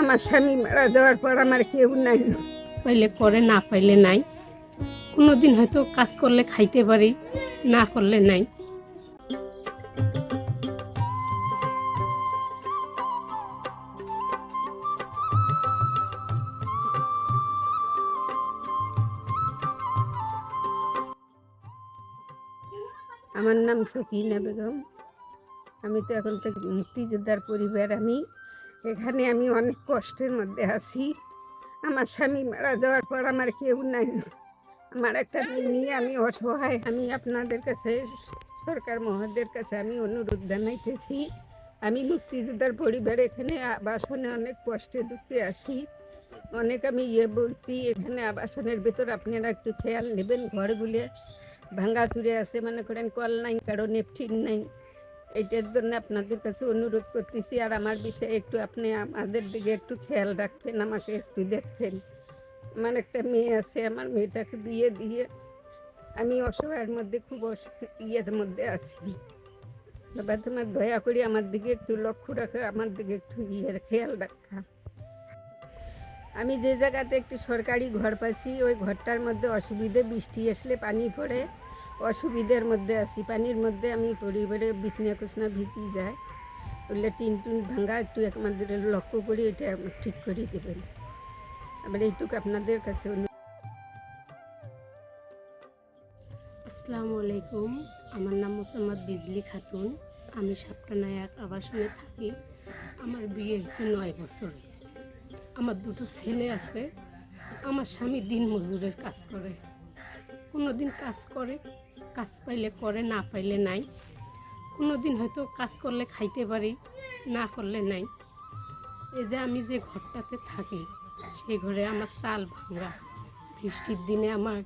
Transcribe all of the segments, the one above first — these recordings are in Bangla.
আমার স্বামী মারা যাওয়ার পর আমার কেউ নাই। পাইলে করে না পাইলে নাই। কোনোদিন হয়তো কাজ করলে খাইতে পারি না করলে নাই। আমার নাম সকিনা বেগম। আমি তো এখন থেকে মুক্তিযোদ্ধার পরিবার। আমি এখানে আমি অনেক কষ্টের মধ্যে আছি। আমার স্বামী মারা যাওয়ার পর আমার কেউ নাই। আমার একটা মেয়ে নিয়ে আমি অসহায়। আমি আপনাদের কাছে, সরকার মহোদয়ের কাছে আমি অনুরোধ জানাইতেছি। আমি মুক্তিযোদ্ধার পরিবার এখানে আবাসনে অনেক কষ্টে দুঃখে আছি। অনেক আমি ইয়ে বলছি, এখানে আবাসনের ভেতর আপনারা একটু খেয়াল নেবেন। ঘরগুলো ভাঙ্গা চুরে আছে, মনে করেন কল নাই, কারও নেপঠিন নাই। এইটার জন্য আপনাদের কাছে অনুরোধ করতেছি, আর আমার বিষয়ে একটু আপনি আমাদের দিকে একটু খেয়াল রাখবেন, আমাকে একটু দেখবেন। আমার একটা মেয়ে আছে, আমার মেয়েটাকে দিয়ে দিয়ে আমি অসহায়ের মধ্যে, খুব ইয়ের মধ্যে আছি। বাবা, তোমার দয়া করে আমার দিকে একটু লক্ষ্য রাখা, আমার দিকে একটু ইয়ের খেয়াল রাখা। আমি যে জায়গাতে একটি সরকারি ঘর পাচ্ছি ওই ঘরটার মধ্যে অসুবিধে বৃষ্টি আসলে পানি পড়ে। অসুবিধার মধ্যে আছি। পানির মধ্যে আমি পরিবারে বিছনা কুছনা ভিজি যায়। ওগুলো টিন টুন ভাঙা, একটু আমাদের লক্ষ্য করি এটা ঠিক করে দেবেন। আবার এইটুকু আপনাদের কাছে। আসসালামু আলাইকুম। আমার নাম মোসাম্মদ বিজলি খাতুন। আমি সাপটানায়াক আবাসনে থাকি। আমার বিয়ে হয়েছে নয় বছর হয়েছে। আমার দুটো ছেলে আছে। আমার স্বামী দিন মজুরের কাজ করে। কোনো দিন কাজ করে কাজ পাইলে করে, না পাইলে নাই। কোনো দিন হয়তো কাজ করলে খাইতে পারি, না করলে নাই। এই যে আমি যে ঘরটাতে থাকি, সেই ঘরে আমার চাল ভাঙা। বৃষ্টির দিনে আমার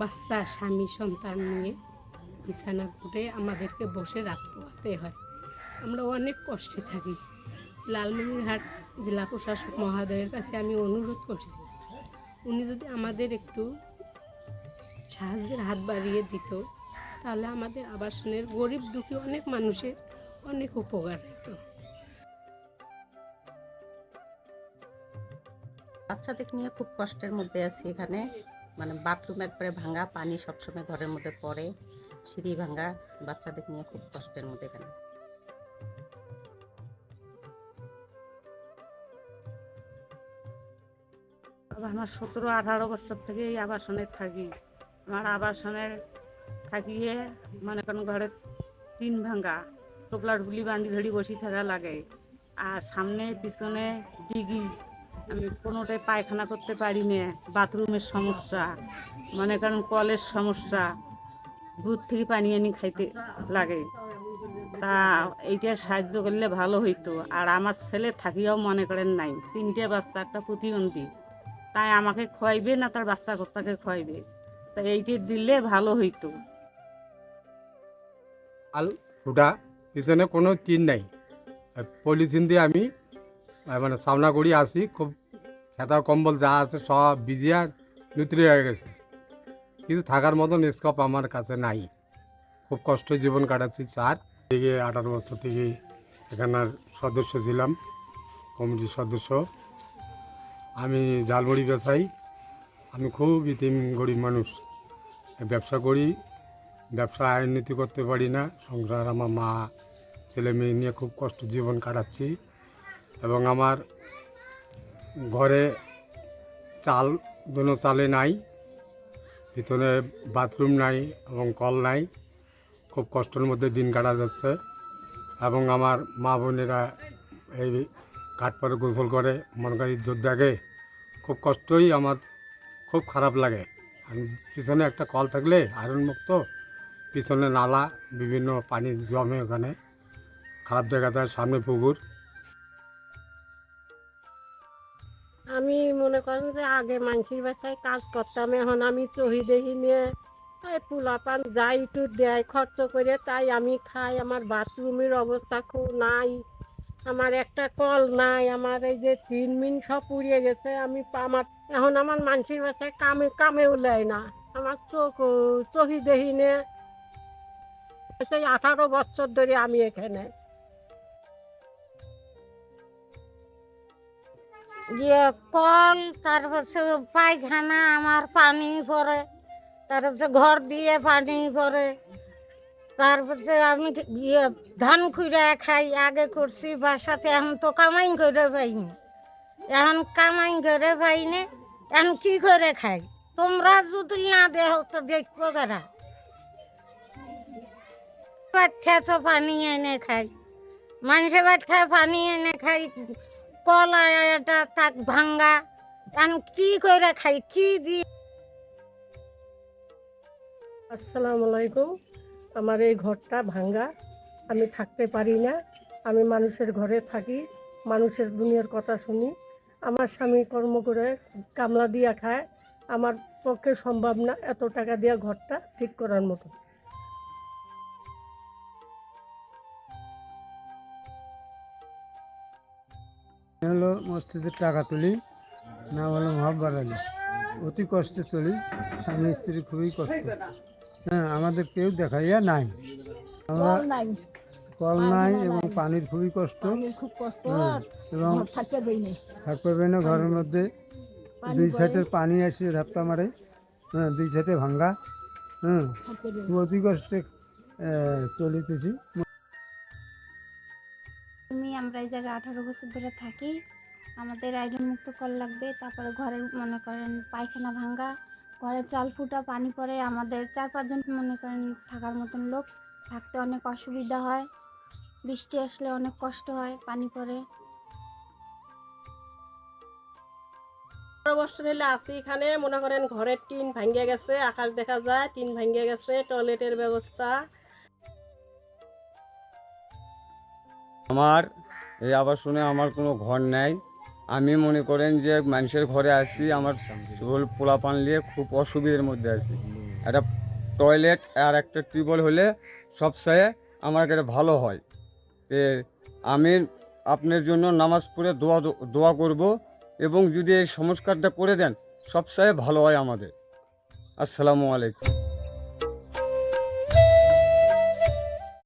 বাচ্চা, স্বামী, সন্তান নিয়ে বিছানা ঘুরে আমাদেরকে বসে রাত পোহাতে হয়। আমরা অনেক কষ্টে থাকি। লালমনিরহাট জেলা প্রশাসক মহোদয়ের কাছে আমি অনুরোধ করছি, উনি যদি আমাদের একটু সাহায্যের হাত বাড়িয়ে দিত তাহলে আমাদের আবাসনের গরিব দুঃখী অনেক মানুষের অনেক উপকার হতো বাচ্চাদের নিয়ে খুব কষ্টের মধ্যে আছি এখানে। মানে বাথরুম একবারে ভাঙা পানি সবসময় ঘরের মধ্যে পড়ে সিঁড়ি ভাঙা বাচ্চাদের নিয়ে খুব কষ্টের মধ্যে এখানে। আমার সতেরো আঠারো বছর থেকে এই আবাসনে থাকি। আমার আবাসনের থাকিয়ে মনে করেন ঘরে তিন ভাঙ্গা টোপলা ঢুলি বান্ধি ধরি বসি থাকা লাগে। আর সামনে, পিছনে দিঘি আমি কোনোটাই পায়খানা করতে পারি না, বাথরুমের সমস্যা, মনে করেন কলের সমস্যা, দুধ থেকে পানি আনি খাইতে লাগে। তা এইটা সাহায্য করলে ভালো হইতো। আর আমার ছেলে থাকিয়াও মনে করেন নাই, তিনটে বাচ্চা, একটা প্রতিবন্ধী। তাই আমাকে খোয়াইবে না তার বাচ্চা কাচ্চাকে খোয়াইবে? তা এইটি দিলে ভালো হইতো। আল ফুটা পিছনে কোনো টিন নাই। পলিথিন দিয়ে আমি মানে সামনা করি আসি খুব খেতা কম্বল যা আছে সব ভিজিয়া নুতরে হয়ে গেছে। কিন্তু থাকার মতন স্কোপ আমার কাছে নাই। খুব কষ্ট জীবন কাটাচ্ছি চার থেকে আঠারো বছর থেকে এখানের সদস্য ছিলাম কমিটির সদস্য। আমি জালমুড়ি বেচাই আমি খুব ইতিম গরিব মানুষ। ব্যবসা করি, ব্যবসা উন্নতি করতে পারি না। সংসার আমার মা, ছেলে মেয়ে নিয়ে খুব কষ্ট জীবন কাটাচ্ছি এবং আমার ঘরে চাল, দুনো চালে নাই, ভিতরে বাথরুম নাই এবং কল নাই। খুব কষ্টের মধ্যে দিন কাটা যাচ্ছে এবং আমার মা বোনেরা এই ঘাট পরে গোসল করে, মনে করি ইজ্জত দেখে। খুব কষ্টই আমার খুব খারাপ লাগে। পিছনে একটা কল থাকলে আয়রন মুক্ত, পিছনে নালা, বিভিন্ন পানি জমে ওখানে। খারাপ জায়গাতে সামনে পুকুর। আমি মনে করেন যে আগে মানসির বাসায় কাজ করতাম, এখন আমি চহি দেখি নিয়ে এই পোলাপান যাই একটু দেয় খরচ করে তাই আমি খাই। আমার বাথরুমের অবস্থা খুব নাই। আমার একটা কল নাই, আমার এই যে তিন মিন সব পুড়িয়ে গেছে, আমি আমার এখন আমার মানসির বাসায় কামে কামেও নেয় না। আমার চোখ চহি দেখি নিয়ে সেই আঠারো বছর ধরে আমি এখানে। ইয়ে কল, তার সে পায়খানা, আমার পানি পড়ে তার সে ঘর দিয়ে পানি পড়ে তারপর আমি ইয়ে ধান খুঁড়ে খাই, আগে করছি, বাসাতে এখন তো কামাই করে পাইনি। এখন কামাই করে পাইনি, এখন কি করে খাই? তোমরা যদি না দেহ তো দেখব কারা বাচ্চা তো পানি এনে খাই, মানুষের বাচ্চা পানি এনে খাই কলাটা তাক ভাঙ্গা, এখন কি করে খাই, কি দিয়ে? আসসালামু আলাইকুম। আমার এই ঘরটা ভাঙ্গা আমি থাকতে পারি না, আমি মানুষের ঘরে থাকি, মানুষের দুনিয়ার কথা শুনি। আমার স্বামী কর্ম করে কামলা দিয়া খায়, আমার পক্ষে সম্ভব না এত টাকা দিয়া ঘরটা ঠিক করার মতো। হলো মসজিদের টাকা তুলি না হলো মহাব্বার অতি কষ্টে চলি, স্বামী স্ত্রী খুবই কষ্ট। হ্যাঁ আমাদের কেউ দেখাইয়া নাই। আমরা কল নাই। এবং পানির খুবই কষ্ট। হ্যাঁ, এবং থাকতে না ঘরের মধ্যে দুই সাইডের পানি আসে ধাপ্পা মারে। হ্যাঁ দুই সাইডে ভাঙ্গা। হ্যাঁ খুব অতি কষ্টে চলিতেছি। আমি আমরা এই জায়গায় আঠারো বছর ধরে থাকি। আমাদের আইরন মুক্ত কল লাগবে তারপরে ঘরে মনে করেন পায়খানা ভাঙ্গা। ঘরে চাল ফুটা পানি পড়ে আমাদের চার পাঁচজন মনে করেন থাকার মতন লোক। থাকতে অনেক অসুবিধা হয়। বৃষ্টি আসলে অনেক কষ্ট হয় পানি পড়ে। পনেরো বছর হলে আছি এখানে। মনে করেন ঘরের টিন ভাঙ্গে গেছে আকাশ দেখা যায় টিন ভাঙ্গে গেছে টয়লেটের ব্যবস্থা। আমার এই আবাসনে আমার কোনো ঘর নেই। আমি মনে করেন যে মানুষের ঘরে আসি, আমার পোলা পান নিয়ে খুব অসুবিধার মধ্যে আছি। একটা টয়লেট আর একটা টিউবওয়েল হলে সবসময় আমার কাছে ভালো হয়। তে আমি আপনার জন্য নামাজ পড়ে দোয়া দোয়া করব এবং যদি এই সংস্কারটা করে দেন সবসময় ভালো হয় আমাদের। আসসালামু আলাইকুম।